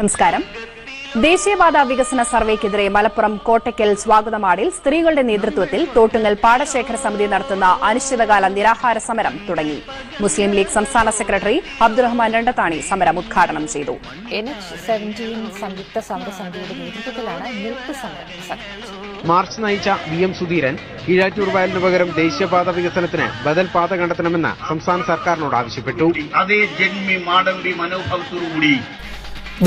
നമസ്കാരം. ദേശീയപാത വികസന സർവേക്കെതിരെ മലപ്പുറം കോട്ടയ്ക്കൽ സ്വാഗതമാടിൽ സ്ത്രീകളുടെ നേതൃത്വത്തിൽ തോട്ടുങ്ങൽ പാടശേഖര സമിതി നടത്തുന്ന അനിശ്ചിതകാല നിരാഹാര സമരം തുടങ്ങി. മുസ്ലിം ലീഗ് സംസ്ഥാന സെക്രട്ടറി അബ്ദുറഹ്മാൻ രണ്ടത്താണി സമരം ഉദ്ഘാടനം ചെയ്തു. സംയുക്ത സമരസമിതിയുടെ നേതൃത്വത്തിലാണ് നിൽപ്പ് സമരം മാർച്ച് നയിച്ച വി എം സുധീരൻ കീഴാറ്റൂർ വയലിന് പകരം ദേശീയപാത വികസനത്തിന് ബദൽ പാത കണ്ടെത്തണമെന്ന് സംസ്ഥാന സർക്കാരിനോട് ആവശ്യപ്പെട്ടു. അതേ ജന്മി മാടമ്പി മനോഭാവത്തോടുകൂടി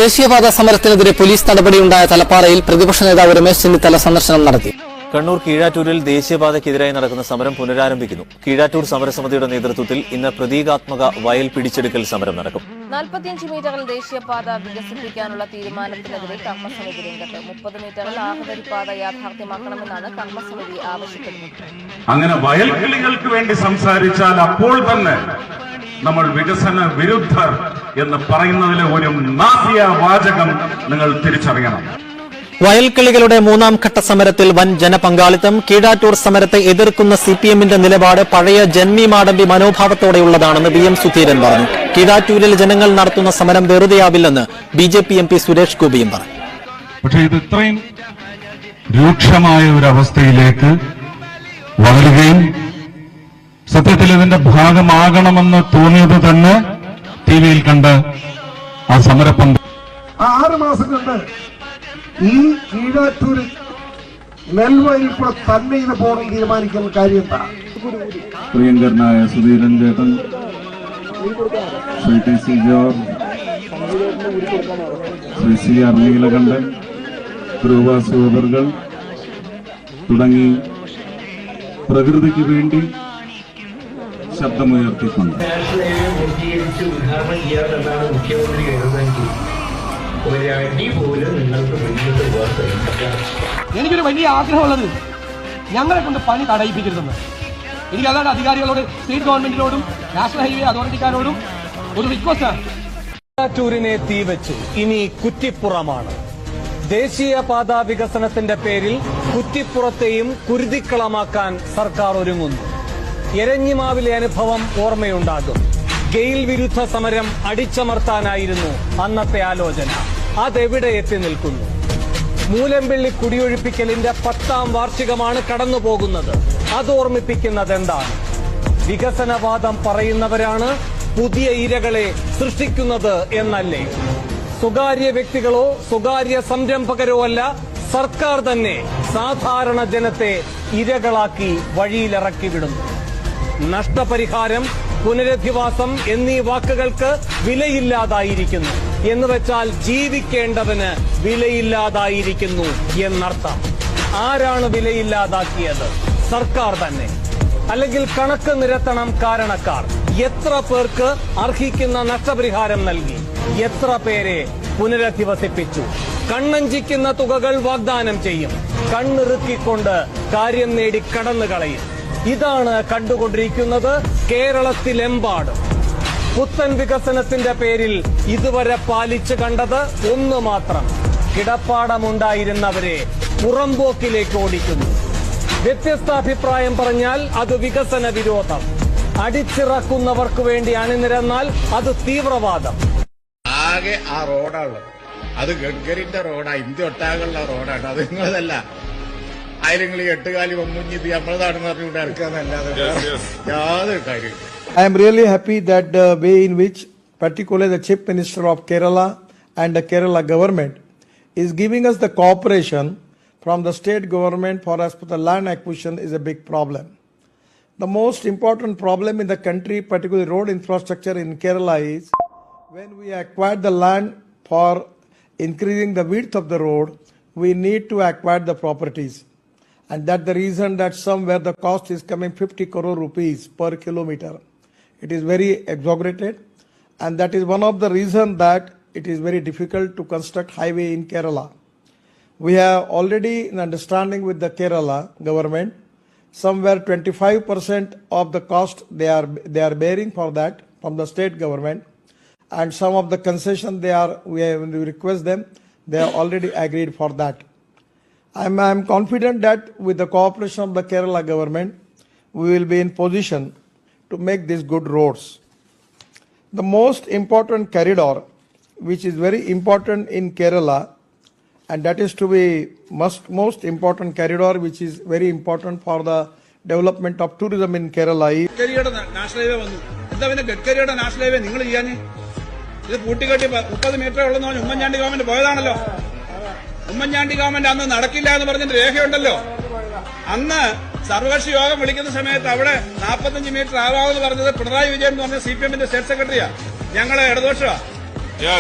ദേശീയപാത സമരത്തിനെതിരെ പോലീസ് നടപടിയുണ്ടായ തലപ്പാറയിൽ പ്രതിപക്ഷ നേതാവ് രമേശ് ചെന്നിത്തല സന്ദർശനം നടത്തി. കണ്ണൂർ കീഴാറ്റൂരിൽ ദേശീയപാതയ്ക്കെതിരായി നടക്കുന്ന സമരം പുനരാരംഭിക്കുന്നു. കീഴാറ്റൂർ സമരസമിതിയുടെ നേതൃത്വത്തിൽ ഇന്ന് പ്രതീകാത്മക വയൽ പിടിച്ചെടുക്കൽ സമരം നടക്കും. നാൽപ്പത്തിയഞ്ച് മീറ്ററിൽ ദേശീയപാത വികസിപ്പിക്കാനുള്ള തീരുമാനത്തിനെതിരെ കർമ്മസമിതി രംഗത്ത് മുപ്പത് മീറ്ററിൽ ആഹുതരിപ്പാത യാഥാർത്ഥ്യമാക്കണമെന്നാണ് കർമ്മസമിതി ആവശ്യപ്പെടുന്നത്. അങ്ങനെ വയൽക്കിളികൾക്ക് വേണ്ടി സംസാരിച്ചാൽ അപ്പോൾ തന്നെ നമ്മൾ വികസന വിരുദ്ധർ എന്ന് പറയുന്നതിലെ ഒരു മാഫിയ വാചകം നിങ്ങൾ തിരിച്ചറിയണം. വയൽക്കിളികളുടെ മൂന്നാം ഘട്ട സമരത്തിൽ വൻ ജനപങ്കാളിത്തം കീഴാറ്റൂർ സമരത്തെ എതിർക്കുന്ന സി പി എമ്മിന്റെ നിലപാട് പഴയ ജന്മി മാടമ്പി മനോഭാവത്തോടെയുള്ളതാണെന്ന് വി എം സുധീരൻ പറഞ്ഞു. കീഴാറ്റൂരിൽ ജനങ്ങൾ നടത്തുന്ന സമരം വെറുതെയാവില്ലെന്ന് B J P M P Suresh ഗോപിയും പറഞ്ഞു. പക്ഷേ ഇത് ഇത്രയും രൂക്ഷമായ ഒരു അവസ്ഥയിലേക്ക് വളരുകയും സത്യത്തിൽ ഇതിന്റെ ഭാഗമാകണമെന്ന് തോന്നിയത് തന്നെ ടി വിയിൽ കണ്ട് ആ സമരപ്പന്ത ആ ആറ് മാസം കണ്ട് ഈ കീഴാറ്റൂര് നെൽവയിൽ കൂടെ തന്നെ ഇത് പോകണം തീരുമാനിക്കുന്ന കാര്യം എന്താ? പ്രിയങ്കരനായ സുധീരൻ ചേട്ടൻ Shri T C George Shri C R Neelakandan ധ്രുവ സഹോദരകൾ തുടങ്ങി പ്രകൃതിക്ക് വേണ്ടി ശബ്ദമുയർത്തിക്കൊണ്ട്. എനിക്കൊരു വലിയ ആഗ്രഹമുള്ളത് ഞങ്ങളെ കൊണ്ട് പണി തടയിപ്പിക്കരുതെന്ന്. എനിക്ക് അതാണ് അധികാരികളോട് സ്റ്റേറ്റ് ഗവൺമെന്റിനോടും നാഷണൽ ഹൈവേ അതോറിറ്റിക്കാരോടും ഒരു റിക്വസ്റ്റാണ് തീവച്ചു ഇനി കുറ്റിപ്പുറമാണ്. ദേശീയപാത വികസനത്തിന്റെ പേരിൽ കുറ്റിപ്പുറത്തെയും കുരുതിക്കളമാക്കാൻ സർക്കാർ ഒരുങ്ങുന്നു. എരഞ്ഞിമാവിലെ അനുഭവം ഓർമ്മയുണ്ടാകും. ഗെയിൽ വിരുദ്ധ സമരം അടിച്ചമർത്താനായിരുന്നു അന്നത്തെ ആലോചന. അതെവിടെ എത്തി നിൽക്കുന്നു? മൂലമ്പിള്ളി കുടിയൊഴിപ്പിക്കലിന്റെ പത്താം വാർഷികമാണ് കടന്നുപോകുന്നത്. അത് ഓർമ്മിപ്പിക്കുന്നത് എന്താണ് വികസനവാദം പറയുന്നവരാണ് പുതിയ ഇരകളെ സൃഷ്ടിക്കുന്നത് എന്നല്ലേ? സ്വകാര്യ വ്യക്തികളോ സ്വകാര്യ സംരംഭകരോ അല്ല സർക്കാർ തന്നെ സാധാരണ ജനത്തെ ഇരകളാക്കി വഴിയിലിറക്കി വിടുന്നു നഷ്ടപരിഹാരം പുനരധിവാസം എന്നീ വാക്കുകൾക്ക് വിലയില്ലാതായിരിക്കുന്നു. എന്ന് വെച്ചാൽ ജീവിക്കേണ്ടവന് വിലയില്ലാതായിരിക്കുന്നു എന്നർത്ഥം. ആരാണ് വിലയില്ലാതാക്കിയത്? സർക്കാർ തന്നെ. അല്ലെങ്കിൽ കണക്ക് നിരത്തണം കാരണക്കാർ. എത്ര പേർക്ക് അർഹിക്കുന്ന നഷ്ടപരിഹാരം നൽകി? എത്ര പേരെ പുനരധിവസിപ്പിച്ചു? കണ്ണഞ്ചിക്കുന്ന തുകകൾ വാഗ്ദാനം ചെയ്യും. കണ്ണിറുക്കിക്കൊണ്ട് കാര്യം നേടി കടന്നു കളയും ഇതാണ് കണ്ടുകൊണ്ടിരിക്കുന്നത് കേരളത്തിലെമ്പാടും. പുത്തൻ വികസനത്തിന്റെ പേരിൽ ഇതുവരെ പാലിച്ചു കണ്ടത് ഒന്ന് മാത്രം. കിടപ്പാടമുണ്ടായിരുന്നവരെ പുറംപോക്കിലേക്ക് ഓടിക്കുന്നു. വ്യത്യസ്ത അഭിപ്രായം പറഞ്ഞാൽ അത് വികസന വിരോധം. അടിച്ചിറക്കുന്നവർക്ക് വേണ്ടി അണിനിരന്നാൽ അത് തീവ്രവാദം. ആകെ ആ റോഡാണ് അത് ഗഡ്കരിന്റെ റോഡാ ഇന്ത്യ ഒട്ടാകുള്ള റോഡാണ് അത് നിങ്ങളതല്ല. അതിൽ നിങ്ങൾ ഈ എട്ടുകാലി ഒന്നുഞ്ഞിത് നമ്മളതാണെന്ന് പറഞ്ഞുകൊണ്ട് ഇറക്കാന്നല്ലാതെ യാതൊരു കാര്യമില്ല I am really happy that the way in which particularly the Chief Minister of Kerala and the Kerala government is giving us the cooperation from the state government for as per the land acquisition is a big problem. The most important problem in the country, particularly road infrastructure in Kerala is when we acquire the land for increasing the width of the road, we need to acquire the properties. And that the reason that somewhere the cost is coming 50 crore rupees per kilometer. It is very exaggerated. And that is one of the reason that it is very difficult to construct highway in Kerala. We have already an understanding with the Kerala government. Somewhere 25% of the cost they are they are bearing for that from the state government, and some of the concession they are we, have, we request them they have already agreed for that. I'm I'm confident that with the cooperation of the Kerala government, we will be in position to make these good roads. The most important corridor which is very important in Kerala, and that is to be most, most important corridor, which is very important for the development of tourism in Kerala. ഗഡ്കരിയുടെ national highway വന്നു എന്താ പിന്നെ ഗഡ്കരിയുടെ national highway നിങ്ങൾ ചെയ്യാഞ്ഞ് ഇത് പൂട്ടിക്കെട്ടി മുപ്പത് metre ഉള്ളെന്ന് പറഞ്ഞ് Oommen Chandy government പോയതാണല്ലോ ഉമ്മൻചാണ്ടി ഗവൺമെന്റ് അന്ന് നടക്കില്ല എന്ന് പറഞ്ഞിട്ട് രേഖയുണ്ടല്ലോ. അന്ന് സർവകക്ഷി യോഗം വിളിക്കുന്ന സമയത്ത് അവിടെ നാൽപ്പത്തഞ്ച് മീറ്റർ ആവാമെന്ന് പറഞ്ഞത് പിണറായി വിജയൻ എന്ന് പറഞ്ഞ സി പി എമ്മിന്റെ സ്റ്റേറ്റ് സെക്രട്ടറിയാ ഞങ്ങളെ ഇടദോഷമാ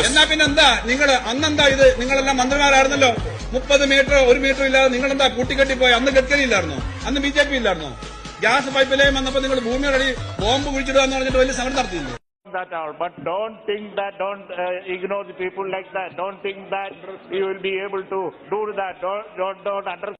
എന്നാ പിന്നെ എന്താ നിങ്ങൾ അന്നെന്താ ഇത്? നിങ്ങളെല്ലാം മന്ത്രിമാരായിരുന്നല്ലോ. മുപ്പത് മീറ്റർ ഒരു മീറ്റർ ഇല്ലാതെ നിങ്ങൾ എന്താ കൂട്ടിക്കെട്ടി പോയി അന്ന് ഗഡ്കരി ഇല്ലായിരുന്നോ? അന്ന് ബി ജെ പി ഇല്ലായിരുന്നോ? ഗ്യാസ് പൈപ്പ് ലൈൻ വന്നപ്പോൾ നിങ്ങൾ ഭൂമിയുടെ അടി ബോംബ് കുഴിച്ചിടുക എന്ന് പറഞ്ഞിട്ട് വലിയ സമരം നടത്തിയില്ലേ? That out. But don't think that, don't uh, ignore the people like that. Don't think that you will be able to do that. Don't, don't, don't understand.